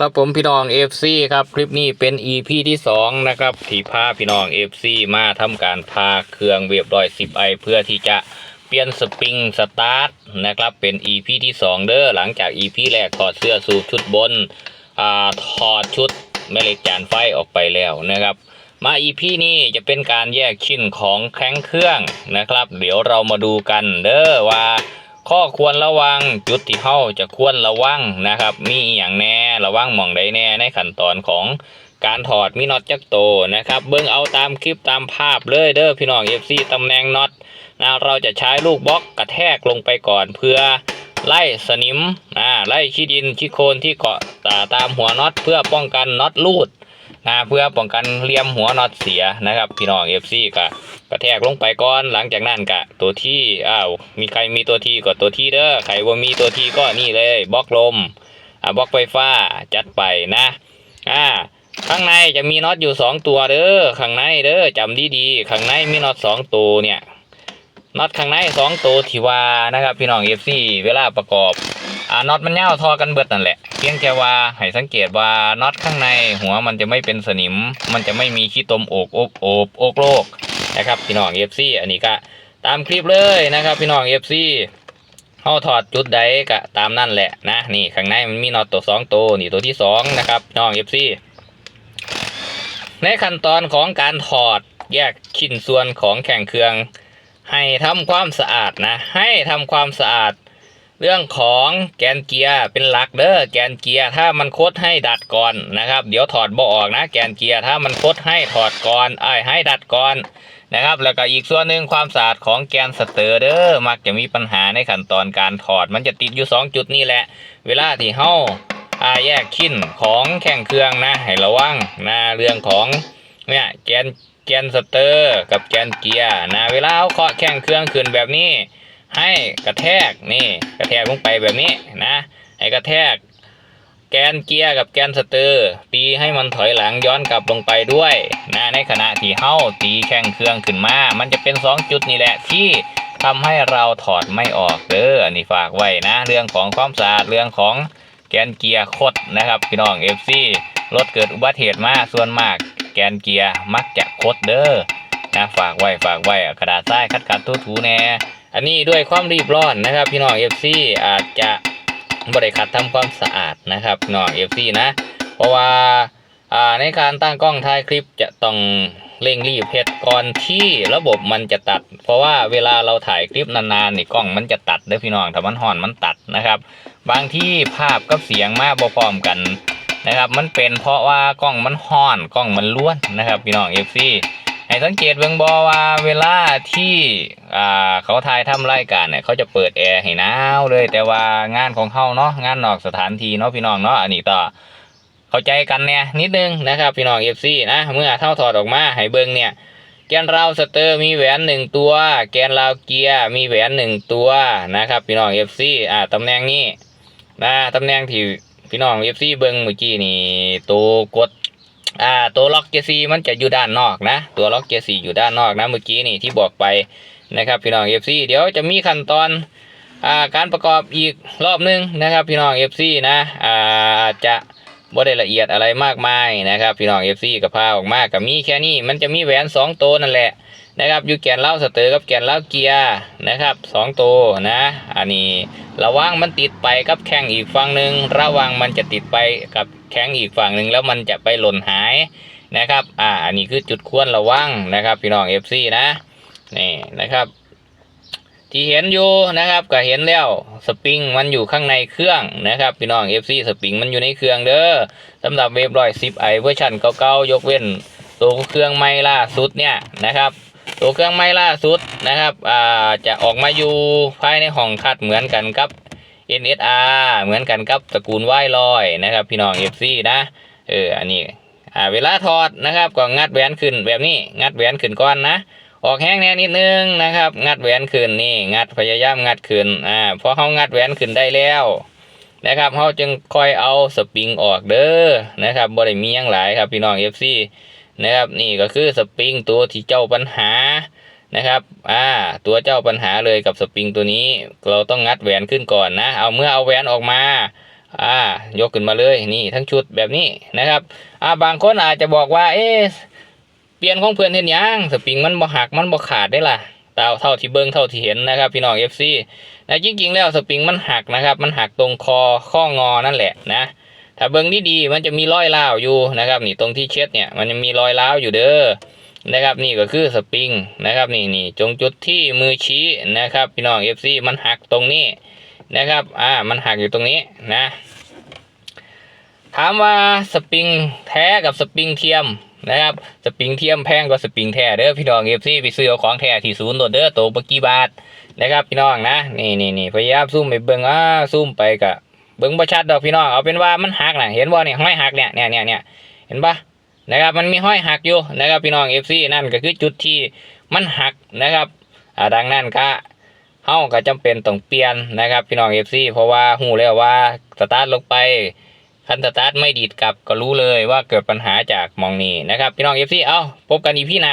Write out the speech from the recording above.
ครับผมพี่น้อง FC ครับคลิปนี้เป็น EP ที่สองนะครับที่พาพี่น้อง FC มาทำการพาเครื่องเวียบร้อย10ไอเพื่อที่จะเปลี่ยนสปริงสตาร์ทนะครับเป็น EP ที่สองเด้อหลังจาก EP แรกถอดเสื้อสูบชุดบนอ่าถอดชุดแม่เหล็กจานไฟออกไปแล้วนะครับ มา EP นี้จะเป็นการแยกชิ้นของแข้งเครื่องนะครับ เดี๋ยวเรามาดูกันเด้อว่า ข้อควรระวังจุดที่เฮาจะควรระวังนะครับ มีอย่างแน่ระวังหม่องใดแน่ในขั้นตอนของการถอดมีน็อตจักโตนะครับ เบิ่งเอาตามคลิปตามภาพเลยเด้อพี่น้อง FC ตำแหน่งน็อตนะเราจะใช้ลูกบล็อกกระแทกลงไปก่อนเพื่อไล่สนิมอ่าไล่ขี้ดินขี้โคลนที่เกาะตาตามหัวน็อตเพื่อป้องกันน็อตรูด นะเพื่อป้องกันเหลี่ยมหัวน็อตเสียนะครับ พี่น้อง FC ก็กระแทกลงไปก่อนหลังจากนั้นกะตัวที่อ้าวมีใครมีตัวที่ก็ตัวที่เด้อใครว่ามีตัวที่ก็นี่เลยบล็อกลมอ่าบล็อกไฟฟ้าจัดไปนะอ่าข้างในจะมีน็อตอยู่สองตัวเด้อข้างในเด้อจำดีๆข้างในมีน็อตสองตัวเนี่ยน็อตข้างในสองตัวที่ว่านะครับ พี่น้องเอฟซีเวลาประกอบอ่าน็อตมันเน่าทอกันเบิดนั่นแหละ เพียงแค่ว่าให้สังเกตว่าน็อตข้างในหัวมันจะไม่เป็นสนิม มันจะไม่มีขี้ตมโอกโอกโอบโอกโลกนะครับพี่น้องเอฟซีอันนี้ก็ตามคลิปเลยนะครับ พี่น้องเอฟซีเขาถอดจุดใดก็ตามนั่นแหละนะนี่ข้างในมันมีน็อตตัวสองตัวนี่ตัวที่สองนะครับพี่น้องเอฟซีในขั้นตอนของการถอดแยกชิ้นส่วนของแข่งเครื่อง ให้ทำความสะอาดนะ ให้ทำความสะอาด เรื่องของแกนเกียร์เป็นหลักเด้อแกนเกียร์ถ้ามันคดให้ดัดก่อนนะครับ เดี๋ยวถอดบ่ออกนะ แกนเกียร์ถ้ามันคดให้ถอดก่อนไอ้ให้ดัดก่อนนะครับ แล้วก็อีกส่วนหนึ่งความสะอาดของแกนสเตอร์เด้อมักจะมีปัญหาในขั้นตอนการถอด มันจะติดอยู่ 2 จุดนี่แหละ เวลาที่เฮาอาแยกชิ้นของแข่งเครื่องนะให้ระวังนะเรื่องของเนี่ยแกนแกนสเตอร์ กับแกนเกียร์นะเวลาเอาเคาะแข่งเครื่องขึ้นแบบนี้ ให้กระแทกนี่กระแทกลงไปแบบนี้นะให้กระแทก แกนเกียร์กับแกนสเตอร์ตีให้มันถอยหลังย้อนกลับลงไปด้วยนะในขณะที่เฮ้าตีแข้งเครื่องขึ้นมา มันจะเป็น 2 จุดนี่แหละที่ทำให้เราถอดไม่ออกเด้ออันนี้ฝากไว้นะ เรื่องของความสะอาดเรื่องของแกนเกียร์คดนะครับพี่น้อง FC รถเกิดอุบัติเหตุมาส่วนมาก แกนเกียร์มักจะคดเด้อนะฝากไว้ฝากไว้กระดาษทรายคัดคัดทูถูแน่ อันนี้ด้วยความรีบร้อนนะครับ พี่น้อง FC อาจจะบริขัดทำความสะอาดนะครับน้องเอฟซีนะ เพราะว่าในการตั้งกล้องถ่ายคลิปจะต้องเร่งรีบเฮ็ดก่อนที่ระบบมันจะตัด เพราะว่าเวลาเราถ่ายคลิปนานๆนี่กล้องมันจะตัดเด้อพี่น้องถ้ามันห่อนมันตัดนะครับ บางที่ภาพกับเสียงมาบ่พร้อมกันนะครับ มันเป็นเพราะว่ากล้องมันห่อนกล้องมันล้วนนะครับ พี่น้องเอฟซี ให้สังเกตเบิงบอว่าเวลาที่เขาถ่ายทำรายการเนี่ยเขาจะเปิดแอร์ให้หนาวเลย แต่ว่างานของเขาเนาะงานนอกสถานที่เนาะพี่น้องเนาะอันนี้ต่อเข้าใจกันเนี่ยนิดนึงนะครับพี่น้องเอฟซีนะเมื่อเท่าถอดออกมาให้เบิงเนี่ยแกนราวสเตอร์มีแหวนหนึ่งตัว แกนราวเกียร์มีแหวนหนึ่งตัวนะครับพี่น้องเอฟซีอ่าตำแหน่งนี้นะตำแหน่งที่พี่น้องเอฟซีเบิงเมื่อกี้นี่ตัวกด อ่าตัวล็อกเกียร์ซีมันจะอยู่ด้านนอกนะ ตัวล็อกเกียร์ซีอยู่ด้านนอกนะเมื่อกี้นี่ที่บอกไปนะครับพี่น้องเอฟซีเดี๋ยวจะมีขั้นตอนอ่าการประกอบอีกรอบนึงนะครับพี่น้องเอฟซีนะอ่าจะบ่ได้ละเอียดอะไรมากมายนะครับพี่น้องเอฟซีกับพาออกมากับมีแค่นี้มันจะมีแหวนสองตัวนั่นแหละนะครับอยู่แกนเล้าสเตอร์กับแกนเล้าเกียร์นะครับสองตัวนะ อันนี้ ระวังมันติดไปกับแข้งอีกฝั่งหนึ่งระวังมันจะติดไปกับแข้งอีกฝั่งหนึ่งแล้วมันจะไปหล่นหายนะครับ อ่า อันนี้คือจุดควรระวังนะครับพี่น้อง FC นะ นี่นะครับ ที่เห็นอยู่นะครับก็เห็นแล้วสปริงมันอยู่ข้างในเครื่องนะครับพี่น้อง FC สปริงมันอยู่ในเครื่องเด้อสำหรับเวฟร้อยสิบไอเวอร์ชันเก่าๆยกเว้นตัวเครื่องไม่ล่าสุดเนี่ยนะครับ ตัวเครื่องไม่ล่าสุดนะครับอ่าจะออกมาอยู่ภายในห้องคัดเหมือนกันกับ NSR เหมือนกันกับตระกูลไหวลอยนะครับ พี่น้อง FC นะเอออันนี้อ่าเวลาถอดนะครับก็งัดแหวนขึ้นแบบนี้งัดแหวนขึ้นก่อนนะออกแห้งแน่นิดนึงนะครับ งัดแหวนขึ้นนี่งัดพยายามงัดขึ้นอ่าพอเขางัดแหวนขึ้นได้แล้วนะครับเขาจึงค่อยเอาสปริงออกเด้อนะครับบ่ได้มีหยังหลายครับพี่น้อง FC นะครับนี่ก็คือสปริงตัวที่เจ้าปัญหานะครับ อ่า ตัวเจ้าปัญหาเลยกับสปริงตัวนี้ เราต้องงัดแหวนขึ้นก่อนนะ เอาเมื่อเอาแหวนออกมา อ่า ยกขึ้นมาเลย นี่ทั้งชุดแบบนี้นะครับ อ่า บางคนอาจจะบอกว่า เอ๊ะเปลี่ยนของเพื่อนเห็นยังสปริงมันบ่หักมันบ่ขาดได้ล่ะเท่าเท่าที่เบิ้งเท่าที่เห็นนะครับ พี่น้อง FC นะจริงๆแล้วสปริงมันหักนะครับ มันหักตรงคอข้องอนั่นแหละนะ ถ้าเบิ้งดีๆมันจะมีรอยร้าวอยู่นะครับ นี่ตรงที่เช็ดเนี่ยมันจะมีรอยร้าวอยู่เด้อนะครับนี่ก็คือสปริงนะครับนี่นี่จงจุดที่มือชี้นะครับพี่น้อง FC มันหักตรงนี้นะครับอ่ามันหักอยู่ตรงนี้นะ ถามว่าสปริงแท้กับสปริงเทียมนะครับสปริงเทียมแพงกว่าสปริงแท้เด้อพี่น้อง FC ไปซื้อเอาของแท้ที่ศูนย์โดดเด้อโตปกี่บาทนะครับพี่น้องนะนี่นี่นี่พยายามซูมไปเบิ่งอ่าซูมไปกะ เบิ่งบ่ชัดดอกพี่น้องเอาเป็นว่ามันหักนะเห็นบ่เนี่ยห้อยหักเนี่ยเนี่ยเนี่ยเนี่ยเห็นปะนะครับมันมีห้อยหักอยู่นะครับพี่น้อง FC นั่นก็คือจุดที่มันหักนะครับดังนั้นก็เฮาก็จำเป็นต้องเปลี่ยนนะครับพี่น้อง FC เพราะว่าฮู้แล้วว่าสตาร์ทลงไปคันสตาร์ทไม่ดีดกลับก็รู้เลยว่าเกิดปัญหาจากมองนี้นะครับพี่น้อง FC เอาพบกันอีพี่หน้า